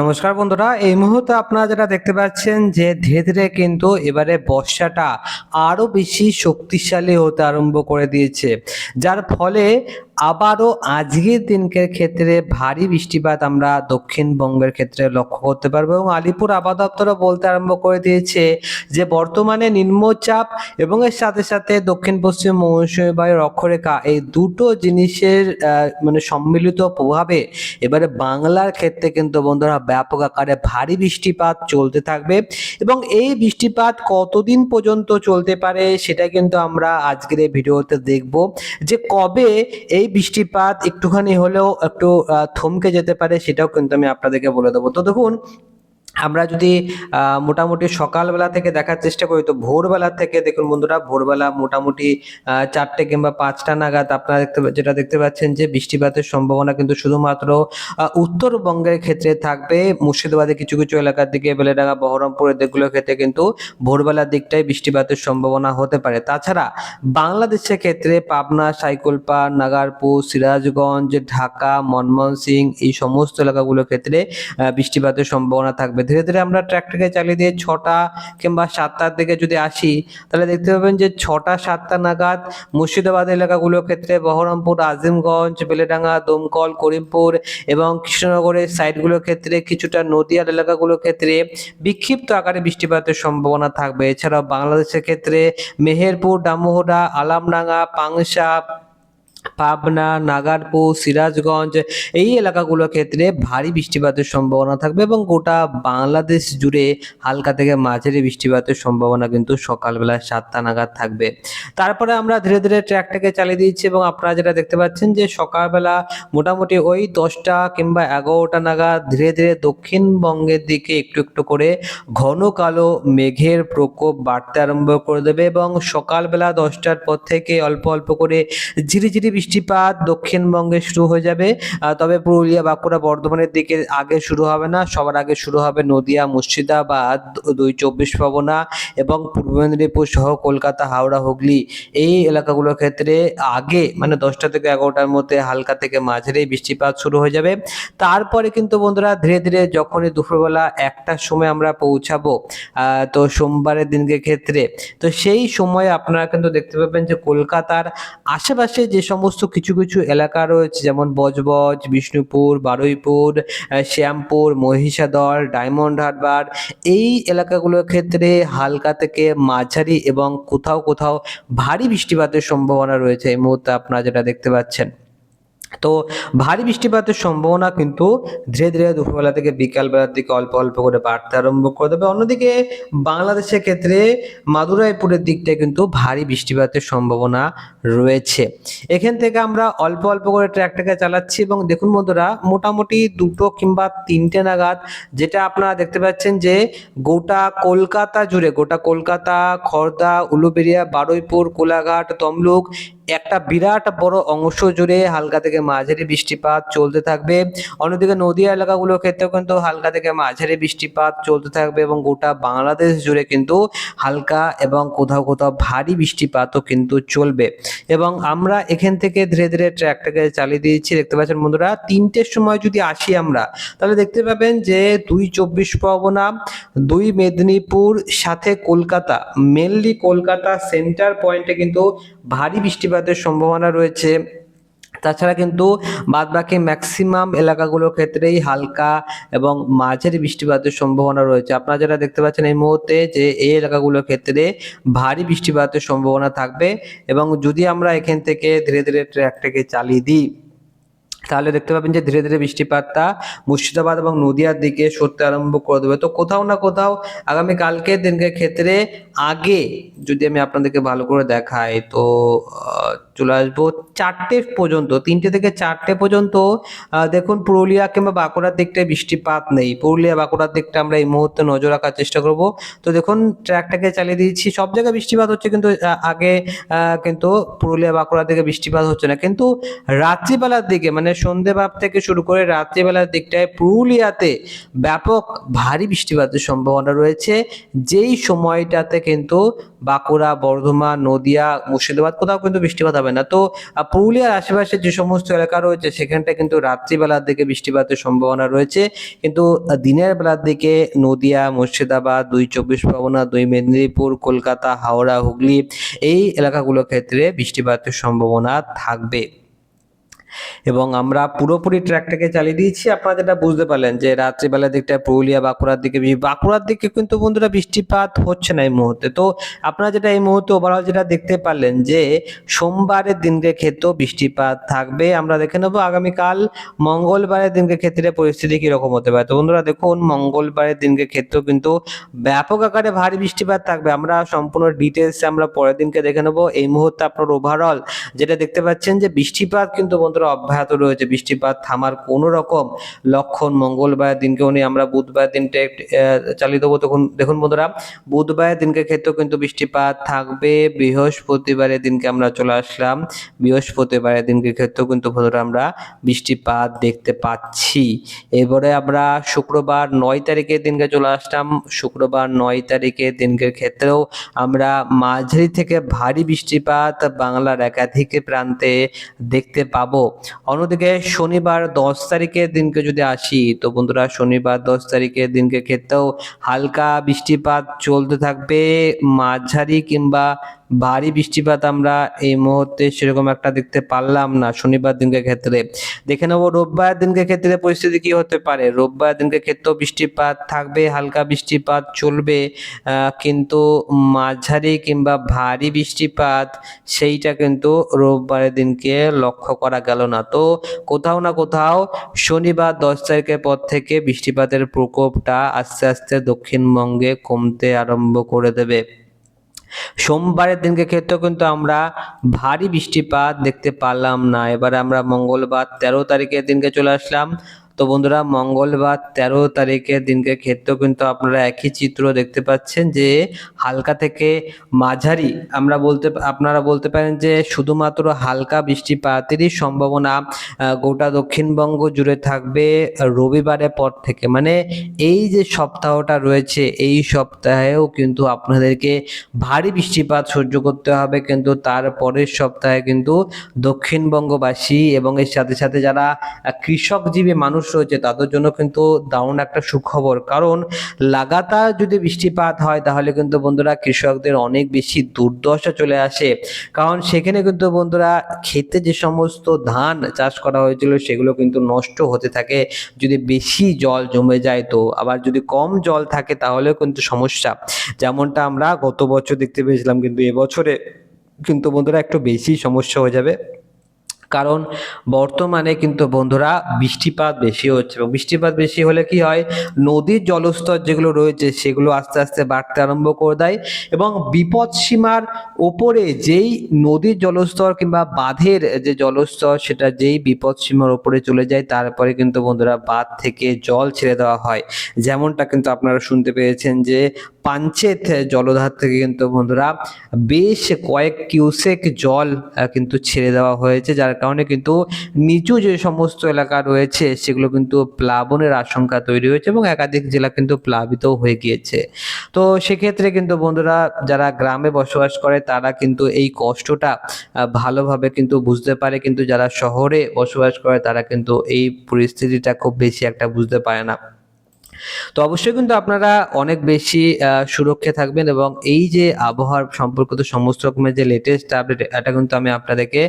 নমস্কার বন্ধুরা, এই মুহূর্তে আপনারা যেটা দেখতে পাচ্ছেন যে ধীরে ধীরে কিন্তু এবারে বর্ষাটা আরও বেশি শক্তিশালী হতে আরম্ভ করে দিয়েছে। যার ফলে আবারও আজকের দিনকের ক্ষেত্রে ভারী বৃষ্টিপাত আমরা দক্ষিণবঙ্গের ক্ষেত্রে লক্ষ্য করতে পারব এবং আলিপুর আবহাওয়া দপ্তরও বলতে আরম্ভ করে দিয়েছে যে বর্তমানে নিম্নচাপ এবং এর সাথে সাথে দক্ষিণ, পশ্চিম মৌসুমী বায়ুর অক্ষরেখা এই দুটো জিনিসের মানে সম্মিলিত প্রভাবে এবারে বাংলার ক্ষেত্রে কিন্তু বন্ধুরা ব্যাপক আকারে ভারী বৃষ্টিপাত চলতে থাকবে এবং এই বৃষ্টিপাত কতদিন পর্যন্ত চলতে পারে সেটা কিন্তু আমরা আজকের এই ভিডিওতে দেখব যে কবে এই বৃষ্টিপাত একটুখানি হলেও একটু থমকে যেতে পারে, সেটাও কিন্তু আমি আপনাদেরকে বলে দেবো। তো দেখুন আমরা যদি মোটামুটি সকালবেলা থেকে দেখার চেষ্টা করি, তো ভোরবেলা থেকে দেখুন বন্ধুরা, ভোরবেলা মোটামুটি চারটে কিংবা পাঁচটা নাগাদ আপনারা দেখতে যেটা দেখতে পাচ্ছেন যে বৃষ্টিপাতের সম্ভাবনা কিন্তু শুধুমাত্র উত্তরবঙ্গের ক্ষেত্রে থাকবে। মুর্শিদাবাদের কিছু কিছু এলাকার দিকে, বেলেডাঙ্গা, বহরমপুরের দিকগুলোর ক্ষেত্রে কিন্তু ভোরবেলার দিকটাই বৃষ্টিপাতের সম্ভাবনা হতে পারে। তাছাড়া বাংলাদেশের ক্ষেত্রে পাবনা সাইকলপা নাগারপুর, সিরাজগঞ্জ, ঢাকা, মনমোহন সিং, এই সমস্ত এলাকাগুলোর ক্ষেত্রে বৃষ্টিপাতের সম্ভাবনা থাকবে। ধীরে ধীরে আমরা ট্র্যাকটাকে চালিয়ে দিয়ে ছটা কিংবা সাতটার দিকে যদি আসি, তাহলে দেখতে পাবেন যে ছটা সাতটা নাগাদ মুর্শিদাবাদ এলাকাগুলোর ক্ষেত্রে বহরমপুর, আজিমগঞ্জ, বেলেডাঙ্গা, দমকল, করিমপুর এবং কৃষ্ণনগরের সাইডগুলোর ক্ষেত্রে কিছুটা নদিয়ার এলাকাগুলোর ক্ষেত্রে বিক্ষিপ্ত আকারে বৃষ্টিপাতের সম্ভাবনা থাকবে। এছাড়াও বাংলাদেশের ক্ষেত্রে মেহেরপুর, ডামোহরা, আলামডাঙ্গা, পাংশা পাবনা, নাগারপুর, সিরাজগঞ্জ এই এলাকাগুলোর ক্ষেত্রে ভারী বৃষ্টিপাতের সম্ভাবনা থাকবে এবং গোটা বাংলাদেশ জুড়ে হালকা থেকে মাঝারি বৃষ্টিপাতের সম্ভাবনা কিন্তু সকালবেলা সাতটা নাগাদ থাকবে। তারপরে আমরা ধীরে ধীরে ট্র্যাকটাকে চালিয়ে দিচ্ছি এবং আপনারা যেটা দেখতে পাচ্ছেন যে সকালবেলা মোটামুটি ওই দশটা কিংবা এগারোটা নাগাদ ধীরে ধীরে দক্ষিণবঙ্গের দিকে একটু একটু করে ঘন কালো মেঘের প্রকোপ বাড়তে আরম্ভ করে দেবে এবং সকালবেলা দশটার পর থেকে অল্প অল্প করে ঝিরিঝিরি বৃষ্টিপাত দক্ষিণবঙ্গে শুরু হয়ে যাবে তবে পুরুলিয়া, বাঁকুড়া, বর্ধমানের দিকে আগে শুরু হবে না, সবার আগে শুরু হবে নদিয়া, মুর্শিদাবাদ, দুই চব্বিশ পরগনা এবং পূর্ব মেদিনীপুর সহ কলকাতা, হাওড়া, হুগলি। এই এলাকাগুলোর ক্ষেত্রে আগে মানে দশটা থেকে এগারোটার মধ্যে হালকা থেকে মাঝারি বৃষ্টিপাত শুরু হয়ে যাবে। তারপরে কিন্তু বন্ধুরা ধীরে ধীরে যখনই দুপুরবেলা একটার সময় আমরা পৌঁছাবো তো সোমবারের দিনকে ক্ষেত্রে, তো সেই সময় আপনারা কিন্তু দেখতে পাবেন যে কলকাতার আশেপাশে যে সমস্ত কিছু কিছু এলাকা রয়েছে, যেমন বজবজ, বিষ্ণুপুর, বারুইপুর শ্যামপুর, মহিষাদল, ডায়মন্ড হারবার। এই এলাকাগুলোর ক্ষেত্রে হালকা থেকে মাঝারি এবং কোথাও কোথাও ভারী বৃষ্টিপাতের সম্ভাবনা রয়েছে। এই মুহূর্তে আপনারা যেটা দেখতে পাচ্ছেন। তো ভারী বৃষ্টিপাতের সম্ভাবনা কিন্তু ধীরে ধীরে দুপুরবেলা থেকে বিকালবেলার দিকে অল্প অল্প করে বাড়তে আরম্ভ করে দেবে। অন্যদিকে বাংলাদেশের ক্ষেত্রে মাদুরাইপুরের দিকটায় কিন্তু ভারী বৃষ্টিপাতের সম্ভাবনা রয়েছে। এখান থেকে আমরা অল্প অল্প করে ট্র্যাকটাকে চালাচ্ছি এবং দেখুন বন্ধুরা, মোটামুটি দুটো কিংবা তিনটে নাগাদ যেটা আপনারা দেখতে পাচ্ছেন যে গোটা কলকাতা জুড়ে, গোটা কলকাতা খড়দা উলুবেড়িয়া, বারুইপুর, কোলাঘাট, তমলুক একটা বিরাট বড় অংশ জুড়ে হালকা থেকে মাঝারি বৃষ্টিপাত চলতে থাকবে। অন্যদিকে নদীয়া এলাকাগুলোর ক্ষেত্রেও কিন্তু হালকা থেকে মাঝারি বৃষ্টিপাত চলতে থাকবে এবং গোটা বাংলাদেশ জুড়ে কিন্তু হালকা এবং কোথাও কোথাও ভারী বৃষ্টিপাতও কিন্তু চলবে। এবং আমরা এখান থেকে ধীরে ধীরে ট্র্যাকটাকে চালিয়ে দিয়েছি। দেখতে পাচ্ছেন বন্ধুরা, তিনটের সময় যদি আসি আমরা, তাহলে দেখতে পাবেন যে দুই চব্বিশ পরগনা, দুই মেদিনীপুর, সাথে কলকাতা। মেনলি কলকাতা সেন্টার পয়েন্টে কিন্তু ভারী বৃষ্টিপাতের সম্ভাবনা রয়েছে। তাছাড়া কিন্তু বাদবাকি ম্যাক্সিমাম এলাকাগুলোর ক্ষেত্রেই হালকা এবং মাঝের বৃষ্টিপাতের সম্ভাবনা রয়েছে। আপনারা যেটা দেখতে পাচ্ছেন এই মুহূর্তে যে এই এলাকাগুলোর ক্ষেত্রে ভারী বৃষ্টিপাতের সম্ভাবনা থাকবে এবং যদি আমরা এখান থেকে ধীরে ধীরে ট্র্যাকটাকে চালিয়ে দিই তাহলে দেখতে পাবেন যে ধীরে ধীরে বৃষ্টিপাতটা মুর্শিদাবাদ এবং নদিয়ার দিকে সরতে আরম্ভ করে দেবে। তো কোথাও না কোথাও আগামী কালকের দিনকে ক্ষেত্রে আগে যদি আমি আপনাদেরকে ভালো করে দেখাই, তো চলে আসব। চারটে পর্যন্ত, তিনটে থেকে চারটে পর্যন্ত দেখুন পুরুলিয়া কিংবা বাঁকুড়ার দিকটায় বৃষ্টিপাত নেই। পুরুলিয়া, বাঁকুড়ার দিকটা আমরা এই মুহূর্তে নজর রাখার চেষ্টা করব। তো দেখুন, ট্র্যাকটাকে চালিয়ে দিয়েছি। সব জায়গায় বৃষ্টিপাত হচ্ছে কিন্তু আগে কিন্তু পুরুলিয়া, বাঁকুড়ার দিকে বৃষ্টিপাত হচ্ছে না। কিন্তু রাত্রিবেলার দিকে মানে সন্ধেভাব থেকে শুরু করে রাত্রিবেলার দিকটায় পুরুলিয়াতে ব্যাপক ভারী বৃষ্টিপাতের সম্ভাবনা রয়েছে। যেই সময়টাতে কিন্তু বাঁকুড়া, বর্ধমান, নদিয়া, মুর্শিদাবাদ, কোথাও কিন্তু বৃষ্টিপাত হবে না। তো পুরুলিয়ার আশেপাশে যে সমস্ত এলাকা রয়েছে, সেখানটা কিন্তু রাত্রিবেলার দিকে বৃষ্টিপাতের সম্ভাবনা রয়েছে। কিন্তু দিনের বেলার দিকে নদিয়া, মুর্শিদাবাদ, দুই চব্বিশ পরগনা, দুই মেদিনীপুর, কলকাতা, হাওড়া, হুগলি, এই এলাকাগুলোর ক্ষেত্রে বৃষ্টিপাতের সম্ভাবনা থাকবে। এবং আমরা পুরোপুরি ট্র্যাকটাকে চালিয়ে দিয়েছি। আপনারা যেটা বুঝতে পারলেন যে রাত্রিবেলার দিকটা পুরুলিয়া, বাঁকুড়ার দিকে বাঁকুড়ার দিকে কিন্তু বন্ধুরা বৃষ্টিপাত হচ্ছে না এই মুহূর্তে। তো আপনারা যেটা এই মুহূর্তে ওভারঅল যেটা দেখতে পারলেন যে সোমবারের দিনকে ক্ষেত্রেও বৃষ্টিপাত থাকবে। আমরা দেখে নেব আগামীকাল মঙ্গলবারের দিনকে ক্ষেত্রে পরিস্থিতি কীরকম হতে পারে। তো বন্ধুরা দেখুন, মঙ্গলবারের দিনকে ক্ষেত্রেও কিন্তু ব্যাপক আকারে ভারী বৃষ্টিপাত থাকবে। আমরা সম্পূর্ণ ডিটেলস আমরা পরের দিনকে দেখে নেব। এই মুহূর্তে আপনার ওভারঅল যেটা দেখতে পাচ্ছেন যে বৃষ্টিপাত কিন্তু বন্ধুরা অব্যাহত রয়েছে। বৃষ্টিপাত থামার কোনো রকম লক্ষণ মঙ্গলবার দিনকে উনি আমরা বুধবার দিনটা চালিয়ে দেবো। তখন, দেখুন বন্ধুরা, বুধবারের দিনকে ক্ষেত্রেও কিন্তু বৃষ্টিপাত থাকবে। বৃহস্পতিবারের দিনকে আমরা চলে আসলাম। বৃহস্পতিবারের দিনকে ক্ষেত্রেও কিন্তু বন্ধুরা আমরা বৃষ্টিপাত দেখতে পাচ্ছি। এবারে আমরা শুক্রবার নয় তারিখের দিনকে চলে আসলাম। শুক্রবার নয় তারিখের দিনকে ক্ষেত্রেও আমরা মাঝারি থেকে ভারী বৃষ্টিপাত বাংলার একাধিক প্রান্তে দেখতে পাবো। অন্যদিকে শনিবার দশ তারিখের দিনকে যদি আসি, তো বন্ধুরা শনিবার দশ তারিখের দিনকে ক্ষেত্রেও হালকা বৃষ্টিপাত চলতে থাকবে। মাঝারি কিংবা ভারী বৃষ্টিপাত আমরা এই মুহূর্তে সেরকম একটা দেখতে পারলাম না শনিবার দিনকে ক্ষেত্রে। দেখে নেব রোববার দিনকে ক্ষেত্রে পরিস্থিতি কি হতে পারে। রোববার দিনকে ক্ষেত্রেও বৃষ্টিপাত থাকবে, হালকা বৃষ্টিপাত চলবে কিন্তু মাঝারি কিংবা ভারী বৃষ্টিপাত সেইটা কিন্তু রোববারের দিনকে লক্ষ্য করা গেল না। তো কোথাও না কোথাও শনিবার দশ তারিখের পর থেকে বৃষ্টিপাতের প্রকোপটা আস্তে আস্তে দক্ষিণবঙ্গে কমতে আরম্ভ করে দেবে। সোমবারের দিনকে ক্ষেত্রেও কিন্তু আমরা ভারী বৃষ্টিপাত দেখতে পারলাম না। এবারে আমরা মঙ্গলবার তেরো তারিখের দিনকে চলে আসলাম। তো বন্ধুরা, মঙ্গলবার তেরো তারিখের দিনকে ক্ষেত্রেও কিন্তু আপনারা একই চিত্র দেখতে পাচ্ছেন যে হালকা থেকে মাঝারি আমরা বলতে, আপনারা বলতে পারেন যে শুধুমাত্র হালকা বৃষ্টিপাতেরই সম্ভাবনা গোটা দক্ষিণবঙ্গ জুড়ে থাকবে রবিবারের পর থেকে। মানে এই যে সপ্তাহটা রয়েছে, এই সপ্তাহেও কিন্তু আপনাদেরকে ভারী বৃষ্টিপাত সহ্য করতে হবে, কিন্তু তার পরের সপ্তাহে কিন্তু দক্ষিণবঙ্গবাসী এবং এর সাথে সাথে যারা কৃষকজীবী মানুষ রয়েছে, তাদের জন্য কিন্তু দারুণ একটা সুখবর। কারণ লাগাতার যদি বৃষ্টিপাত হয়, তাহলে কিন্তু বন্ধুরা কৃষকদের অনেক বেশি দুর্দশা চলে আসে। কারণ সেখানে কিন্তু বন্ধুরা ক্ষেতে যে সমস্ত ধান চাষ করা হয়েছিল, সেগুলো কিন্তু নষ্ট হতে থাকে। যদি বেশি জল জমে যায় তো, আবার যদি কম জল থাকে, তাহলেও কিন্তু সমস্যা। যেমনটা আমরা গত বছর দেখতে পেয়েছিলাম, কিন্তু এবছরে কিন্তু বন্ধুরা একটু বেশি সমস্যা হয়ে যাবে। কারণ বর্তমানে কিন্তু বন্ধুরা বৃষ্টিপাত বেশি হচ্ছে এবং বৃষ্টিপাত বেশি হলে কি হয়? নদীর জলস্তর যেগুলো রয়েছে সেগুলো আস্তে আস্তে বাড়তে আরম্ভ করে দেয় এবং বিপদ সীমার ওপরে যেই নদীর জলস্তর কিংবা বাঁধের যে জলস্তর সেটা যেই বিপদ সীমার ওপরে চলে যায় তারপরে কিন্তু বন্ধুরা বাঁধ থেকে জল ছেড়ে দেওয়া হয়। যেমনটা কিন্তু আপনারা শুনতে পেয়েছেন যে পাঞ্চেত জলধার থেকে কিন্তু বন্ধুরা বেশ কয়েক কিউসেক জল কিন্তু ছেড়ে দেওয়া হয়েছে, যার কারণে কিন্তু নিচু যে সমস্ত এলাকা রয়েছে, সেগুলো কিন্তু প্লাবনের আশঙ্কা তৈরি হয়েছে এবং একাধিক জেলা কিন্তু প্লাবিত হয়ে গিয়েছে। তো সেক্ষেত্রে কিন্তু বন্ধুরা, যারা গ্রামে বসবাস করে, তারা কিন্তু এই কষ্টটা ভালোভাবে কিন্তু বুঝতে পারে। কিন্তু যারা শহরে বসবাস করে, তারা কিন্তু এই পরিস্থিতিটা খুব বেশি একটা বুঝতে পারে না। তো অবশ্যই কিন্তু আপনারা অনেক বেশি সুরক্ষা থাকবেন এবং এই যে আবহাওয়ার সম্পর্কিত সমস্ত রকমের যে লেটেস্ট আপডেট এটা কিন্তু আমি আপনাদেরকে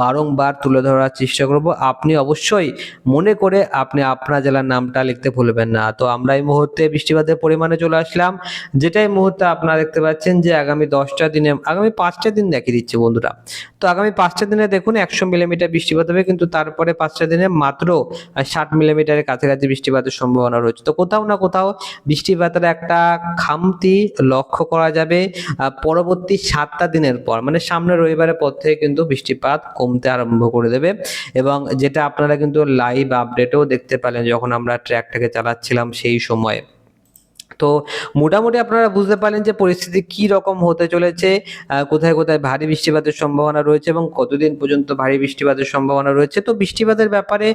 বারংবার তুলে ধরার চেষ্টা করব। আপনি অবশ্যই মনে করে আপনি আপনার জেলার নামটা লিখতে ভুলবেন না। তো আমরা এই মুহূর্তে বৃষ্টিপাতের পরিমাণে চলে আসলাম। যেটা এই মুহূর্তে আপনারা দেখতে পাচ্ছেন যে আগামী দশটা দিনে, আগামী পাঁচটা দিন দেখিয়ে দিচ্ছে বন্ধুরা। তো আগামী পাঁচটা দিনে দেখুন একশো মিলিমিটার বৃষ্টিপাত হবে, কিন্তু তারপরে পাঁচটা দিনে মাত্র ষাট মিলিমিটারের কাছাকাছি বৃষ্টিপাতের সম্ভাবনা রয়েছে। তো কোথাও না কোথাও বৃষ্টিপাতের একটা খামতি লক্ষ্য করা যাবে পরবর্তী সাতটা দিনের পর। মানে সামনে রবিবারের পর থেকে কিন্তু বৃষ্টিপাত কমতে আরম্ভ করে দেবে এবং যেটা আপনারা কিন্তু লাইভ আপডেটেও দেখতে পেলেন, যখন আমরা ট্র্যাকটাকে চালাচ্ছিলাম সেই সময়। তো মোটামুটি আপনারা বুঝতে পারলেন যে পরিস্থিতি কি রকম হতে চলেছে কোথায় কোথায় ভারী বৃষ্টিপাতের সম্ভাবনা রয়েছে এবং কতদিন পর্যন্ত ভারী বৃষ্টিপাতের সম্ভাবনা রয়েছে। তো বৃষ্টিপাতের ব্যাপারে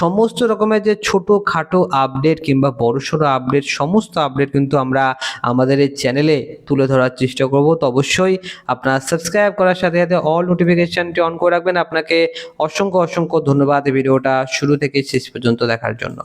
সমস্ত রকমের যে ছোট খাটো আপডেট কিংবা বড়সড় আপডেট সমস্ত আপডেট কিন্তু আমরা আমাদের এই চ্যানেলে তুলে ধরার চেষ্টা করব। তো অবশ্যই আপনারা সাবস্ক্রাইব করার সাথে সাথে অল নোটিফিকেশনটি অন করে রাখবেন। আপনাকে অসংখ্য অসংখ্য ধন্যবাদ ভিডিওটা শুরু থেকে শেষ পর্যন্ত দেখার জন্য।